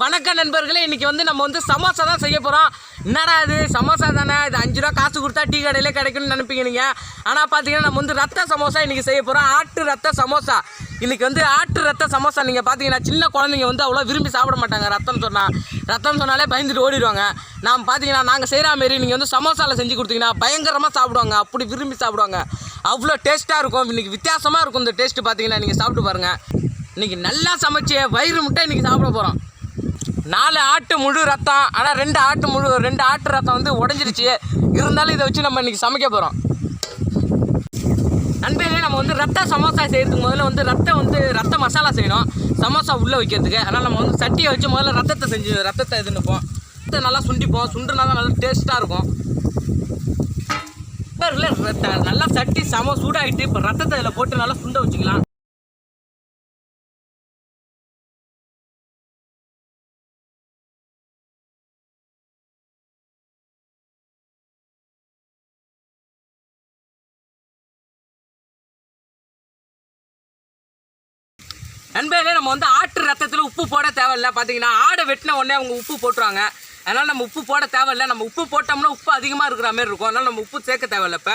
வணக்கம் நண்பர்களே இன்றைக்கி வந்து நம்ம வந்து சமோசா தான் செய்ய போகிறோம் என்னடா இது? சமோசா தானே? இது அஞ்சு ரூபா காசு கொடுத்தா டீ கடையிலே கிடைக்கும்னு நினைப்பீங்க நீங்கள் ஆனால் பார்த்தீங்கன்னா நம்ம வந்து ரத்த சமோசா இன்றைக்கி செய்ய போகிறோம் ஆட்டு ரத்த சமோசா. இன்றைக்கி வந்து ஆட்டு ரத்த சமோசா. நீங்கள் பார்த்தீங்கன்னா சின்ன குழந்தைங்க வந்து அவ்வளோ விரும்பி சாப்பிட மாட்டாங்க ரத்தம் சொன்னால் ரத்தம் சொன்னாலே பயந்துட்டு ஓடிடுவாங்க. நாம் பார்த்தீங்கன்னா நாங்கள் செய்கிற மாரி நீங்கள் வந்து சமோசாவில் செஞ்சு கொடுத்தீங்கன்னா பயங்கரமாக சாப்பிடுவாங்க. அப்படி விரும்பி சாப்பிடுவாங்க. அவ்வளோ டேஸ்ட்டாக இருக்கும். இன்றைக்கி வித்தியாசமாக இருக்கும் இந்த டேஸ்ட்டு பார்த்தீங்கன்னா நீங்கள் சாப்பிட்டு பாருங்கள் இன்றைக்கி நல்லா சமைச்சு வயிறு முட்டை இன்றைக்கி சாப்பிட போகிறோம் நாலு ஆட்டு முழு ரத்தம் ஆனால் ரெண்டு ஆட்டு முழு ரெண்டு ஆட்டு ரத்தம் வந்து உடஞ்சிருச்சு. இருந்தாலும் இதை வச்சு நம்ம இன்றைக்கி சமைக்க போகிறோம் நண்பர்களே நம்ம வந்து ரத்த சமோசா செய்கிறதுக்கு முதல்ல வந்து ரத்தம் வந்து ரத்த மசாலா செய்யணும். சமோசா உள்ளே வைக்கிறதுக்கு. அதனால் நம்ம வந்து சட்டியை வச்சு முதல்ல ரத்தத்தை செஞ்சு ரத்தத்தை இது நிற்போம் ரத்தத்தை நல்லா சுண்டிப்போம். சுண்டுனா தான் நல்லா டேஸ்ட்டாக இருக்கும். நண்பர்களே, ரத்த- நல்லா சட்டி சம சூடாகிட்டு இப்போ ரத்தத்தை இதில் போட்டு நல்லா சுண்ட வச்சுக்கலாம். நண்பர்களே நம்ம வந்து ஆட்டு ரத்தத்தில் உப்பு போட தேவையில்லை. பார்த்தீங்கன்னா ஆடை வெட்டின உடனே அவங்க உப்பு போட்டுருவாங்க. அதனால் நம்ம உப்பு போட தேவையில்லை. நம்ம உப்பு போட்டோம்னா உப்பு அதிகமாக இருக்கிற மாதிரி இருக்கும். அதனால் நம்ம உப்பு சேர்க்க தேவையில்ல இப்போ.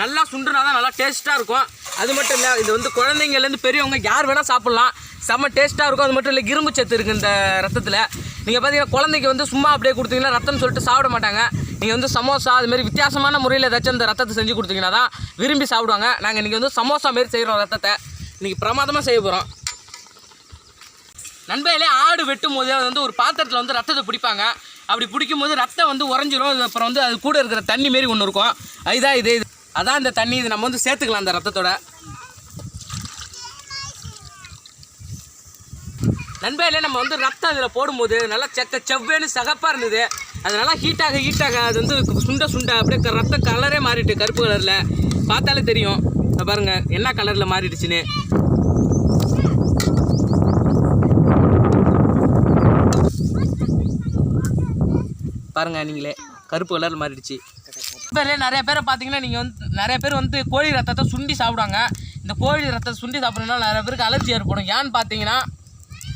நல்லா சுண்டுனா தான் நல்லா டேஸ்ட்டாக இருக்கும். அது மட்டும் இல்லை இது வந்து குழந்தைங்கலேருந்து பெரியவங்க யார் வேணால் சாப்பிட்லாம். செம்ம டேஸ்ட்டாக இருக்கும். அது மட்டும் இல்லை இரும்பு சத்து இருக்குது இந்த ரத்தத்தில். நீங்கள் பார்த்தீங்கன்னா குழந்தைக்கு வந்து சும்மா அப்படியே கொடுத்தீங்கன்னா ரத்தம்னு சொல்லிட்டு சாப்பிட மாட்டாங்க. நீங்கள் வந்து சமோசா அதுமாரி வித்தியாசமான முறையில் ஏதாச்சும் இந்த ரத்தத்தை செஞ்சு கொடுத்தீங்கன்னா தான் விரும்பி சாப்பிடுவாங்க. நாங்கள் இன்றைக்கி வந்து சமோசா மாரி செய்கிறோம் ரத்தத்தை. இன்றைக்கி பிரமாதமாக செய்ய போகிறோம் நண்பர்களே ஆடு வெட்டும் போது அது வந்து ஒரு பாத்திரத்தில் வந்து ரத்தத்தை பிடிப்பாங்க. அப்படி பிடிக்கும் போது ரத்தம் வந்து உறைஞ்சிரும். அது அப்புறம் வந்து அது கூட இருக்கிற தண்ணி மாரி ஒன்று இருக்கும். அதுதான் இது இது. அதான் இந்த தண்ணி. இது நம்ம வந்து சேர்த்துக்கலாம் அந்த ரத்தத்தோட. நண்பர்களே நம்ம வந்து ரத்தம் அதில் போடும்போது நல்லா செக்க செவ்வேன்னு சகப்பாக இருந்தது. அது நல்லா ஹீட்டாக ஹீட்டாக அது வந்து சுண்ட சுண்ட அப்படியே ரத்த கலரே மாறிட்டு கருப்பு கலரில் பார்த்தாலே தெரியும். பாருங்கள் என்ன கலரில் மாறிடுச்சுன்னு. பாருங்க நீங்களே. கருப்பு கலர் மாறிடுச்சு. பேர்ல நிறைய பேரை பார்த்தீங்கன்னா நீங்கள் வந்து நிறைய பேர் வந்து கோழி ரத்தத்தை சுண்டி சாப்பிடுவாங்க. இந்த கோழி ரத்தத்தை சுண்டி சாப்பிட்றதுனால நிறைய பேருக்கு அலர்ஜி ஏற்படும். ஏன்னு பார்த்தீங்கன்னா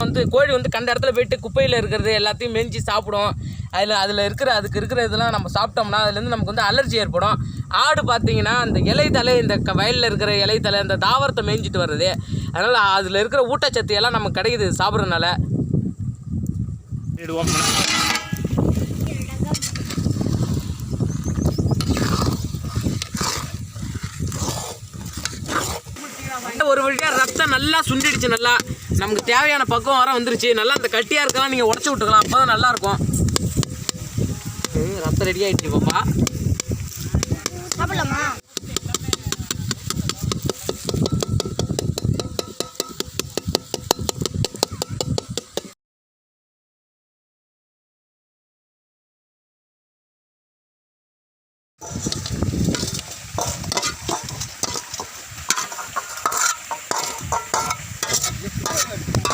வந்து கோழி வந்து கண்ட இடத்துல போயிட்டு குப்பையில் இருக்கிறது எல்லாத்தையும் மெஞ்சி சாப்பிடும். அதில் அதில் இருக்கிற அதுக்கு இருக்கிற இதெல்லாம் நம்ம சாப்பிட்டோம்னா அதுலேருந்து நமக்கு வந்து அலர்ஜி ஏற்படும். ஆடு பார்த்திங்கன்னா அந்த இலை தலை இந்த வயலில் இருக்கிற இலை தலை இந்த தாவரத்தை மேய்ஞ்சிட்டு வர்றது. அதனால் அதில் இருக்கிற ஊட்டச்சத்து எல்லாம் நமக்கு கிடைக்குது சாப்பிட்றதுனால ஒரு வழியா நல்லா சுண்டிடுச்சு நல்லா. நமக்கு தேவையான பக்குவம் வர வந்துருச்சு. நல்லா அந்த கட்டியாக இருக்கலாம் நீங்கள் உடச்சி விட்டுக்கலாம். அப்பதான் நல்லா இருக்கும். ரத்தம் ரெடி ஆகிடுச்சு பாப்பா. Just a moment.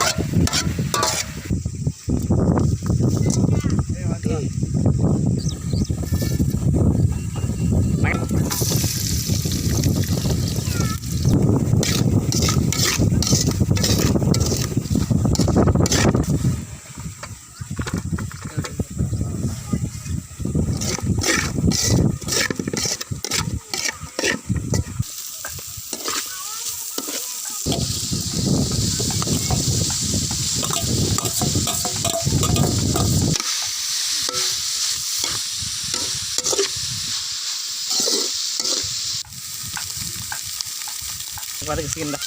பாருங்க சீக்கிரம்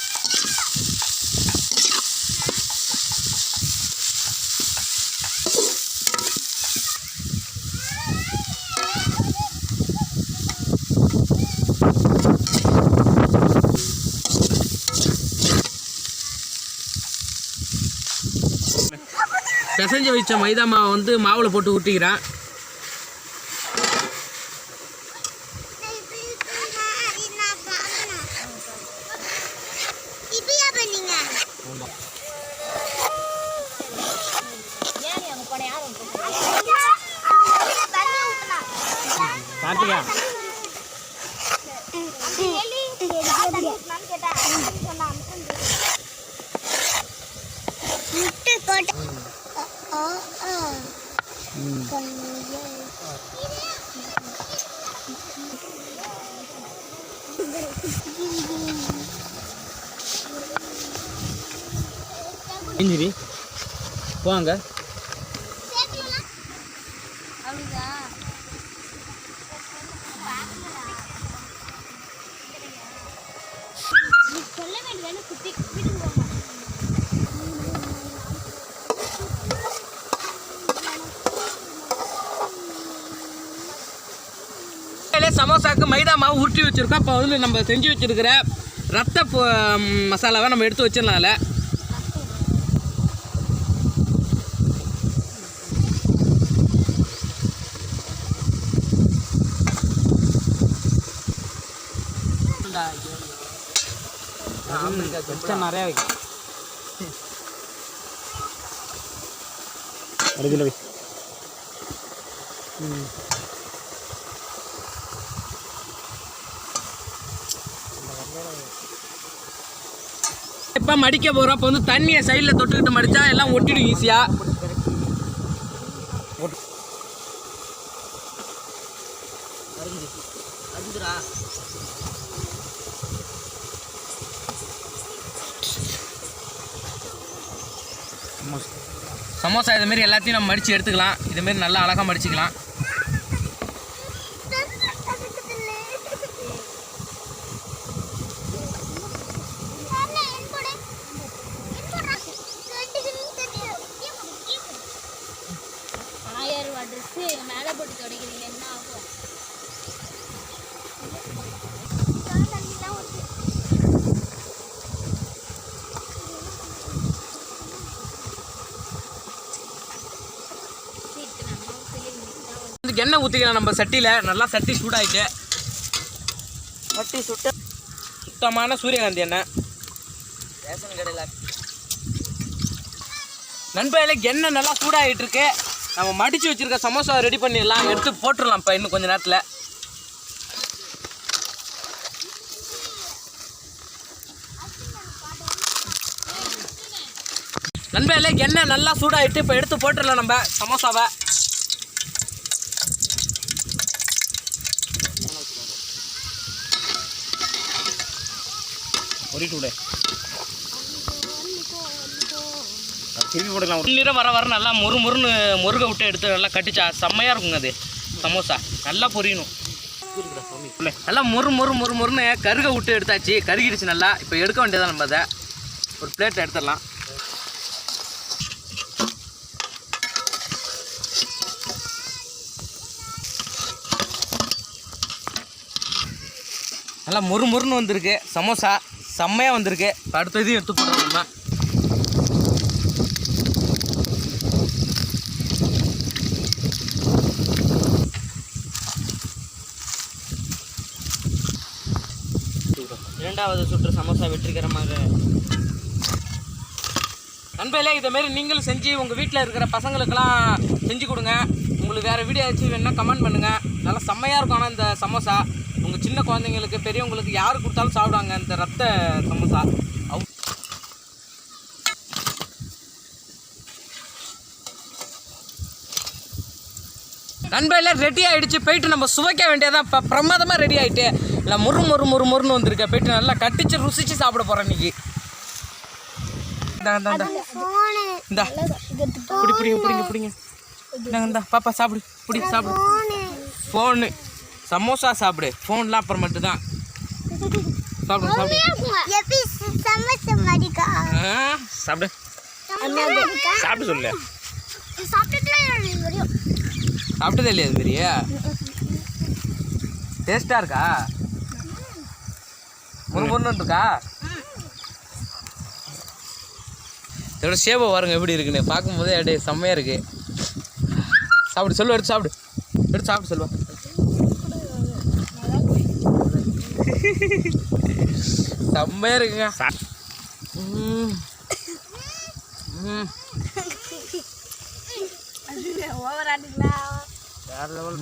பிசைஞ்சு வச்ச மைதா மாவை வந்து மாவில் போட்டு ஊட்டிக்கிறேன் கார்த்திகா முட்டை போட்டு இஞ்சிரி போங்க. சமோசாக்கு மைதா மாவு உருட்டி வச்சிருக்கோம். இப்போ வந்து நம்ம செஞ்சு வச்சிருக்கிற ரத்த ம், மசாலாவை நம்ம எடுத்து வச்சிடலாம்ல நிறையா வைக்கும் அடுப்பில் வை. இப்போ மடிக்க போகிறோம் அப்போ வந்து தண்ணியை சைடில் தொட்டுக்கிட்டு மடித்தா எல்லாம் ஒட்டிடும் ஈஸியாக சமோசா இதுமாரி எல்லாத்தையும் நம்ம மடித்து எடுத்துக்கலாம். இதுமாரி நல்லா அழகாக மடிச்சுக்கலாம். எண்ணெய் ஊற்றிக்கலாம் நம்ம சட்டியில். நல்லா சட்டி சூடாயிட்டு. சட்டி சுட்ட. சுத்தமான சூரியகாந்தி எண்ணெய். ரேஷன் கடையில். நண்பர்களே எண்ணெய் நல்லா சூடாகிட்டு இருக்கு. நம்ம மடித்து வச்சிருக்க சமோசா ரெடி பண்ணிடலாம். எடுத்து போட்டுடலாம் இப்போ இன்னும் கொஞ்ச நேரத்தில். நண்பர்களே எண்ணெய் நல்லா சூடாகிட்டு இப்போ எடுத்து போட்டுடலாம் நம்ம சமோசாவை. ஒரிட்டு விடு திருப்பி நிறம் வர வர நல்லா மொறு மொறுன்னு முருகை விட்டு எடுத்து நல்லா கட்டிச்சா செம்மையாக இருக்குங்க அது. சமோசா. நல்லா பொரியணும். நல்லா மொறு மொறு மொறு மொறுன்னு கருக விட்டு எடுத்தாச்சு. கருகிடுச்சு நல்லா. இப்போ எடுக்க வேண்டியதான் நம்ம அதை. ஒரு பிளேட் எடுத்துடலாம். நல்லா மொறு மொறுன்னு வந்திருக்கு. சமோசா. செம்மையாக வந்திருக்கு. அடுத்த இதையும் எடுத்து போடுறோம் நம்ம. இரண்டாவது சுற்று சமோசா வெற்றிகரமாக. நண்பர்களே இதமாரி நீங்களும் செஞ்சு உங்கள் வீட்டில் இருக்கிற பசங்களுக்கெல்லாம் செஞ்சு கொடுங்க. உங்களுக்கு வேறு வீடியோ ஏதாச்சும் வேணுன்னா கமெண்ட் பண்ணுங்கள் நல்லா செம்மையாக இருக்கும் ஆனால் இந்த சமோசா. உங்கள் சின்ன குழந்தைங்களுக்கு பெரியவங்களுக்கு யார் கொடுத்தாலும் சாப்பிடுவாங்க இந்த ரத்த சமோசா. நண்பர்களே ரெடி ஆயிடுச்சு. போயிட்டு நம்ம சுவைக்க வேண்டியதான் இப்போ பிரமாதமாக ரெடி ஆயிட்டு. இல்லை முறு முறு முறு முறுன்னு வந்திருக்க. போயிட்டு நல்லா கட்டிச்சு ருசிச்சு சாப்பிட போகிறேன் இன்னைக்கு. இந்தா, பிடி பிடிங்க பிடிங்க பிடிங்க. இந்தாங்க இந்தா. பாப்பா சாப்பிடு. பிடி சாப்பிடு. ஃபோனு சமோசா சாப்பிடு. ஃபோன்லாம் அப்புறமேட்டு தான் சாப்பிடு சாப்பிடு. சாப்பிடு. சாப்பிட்டு சொல்லு. சாப்பிட்டதே இல்லையா அது மாதிரியே? டேஸ்ட்டாக இருக்கா? முறு முருன்னு இருக்கா இதோட ஷேப்பை பாருங்க எப்படி இருக்குன்னு. பார்க்கும்போதே அப்படியே செம்மையாக இருக்கு. சாப்பிடு சொல்லு எடுத்து சாப்பிடு. எடுத்து சாப்பிடு சொல்லுவா செம்மையாக இருக்குங்க ம். ம்.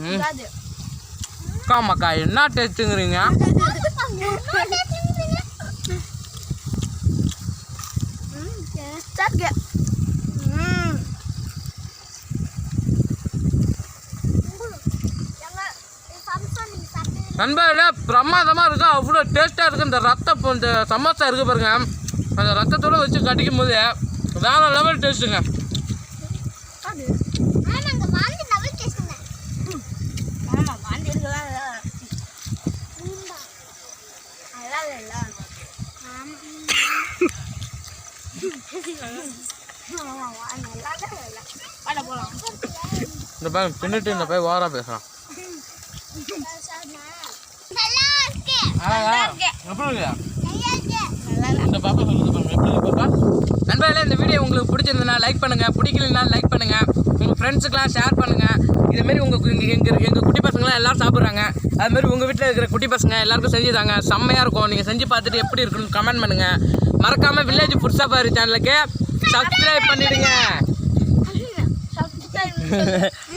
ம். அக்கா மக்கா என்ன டேஸ்ட்டுங்கிறீங்க நண்பர்களே பிரமாதமாக இருக்கு? அவ்வளோ டேஸ்ட்டாக இருக்குது இந்த ரத்தம் இந்த சமோசா இருக்குது பாருங்க. அந்த ரத்தத்தோட வச்சு கடிக்கும் போது வேற லெவல் டேஸ்ட்டுங்க இந்த பையன் பின்னிட்டு இந்த பையன் ஓரா பேசுகிறான் நல்லா இருக்கு எப்படி இருக்கு இந்த பாப்பா எப்படி இருக்கு பாப்பா? நண்பர்களே இந்த வீடியோ உங்களுக்கு பிடிச்சிருந்ததுன்னா லைக் பண்ணுங்க பிடிக்கலனா லைக் பண்ணுங்க உங்க ஃப்ரெண்ட்ஸுக்கெல்லாம் ஷேர் பண்ணுங்க. இதேமாரி உங்க எங்க எங்க எங்க குட்டி பசங்களாம் எல்லாரும் சாப்பிட்றாங்க. அதுமாரி உங்க வீட்டில் இருக்கிற குட்டி பசங்க எல்லாருக்கும் செஞ்சு தாங்க. செம்மையா இருக்கும். நீங்க செஞ்சு பார்த்துட்டு எப்படி இருக்குன்னு கமெண்ட் பண்ணுங்க. மறக்காம வில்லேஜ் புதுசா பாரு சேனலுக்கு சப்ஸ்கிரைப் பண்ணிடுங்க.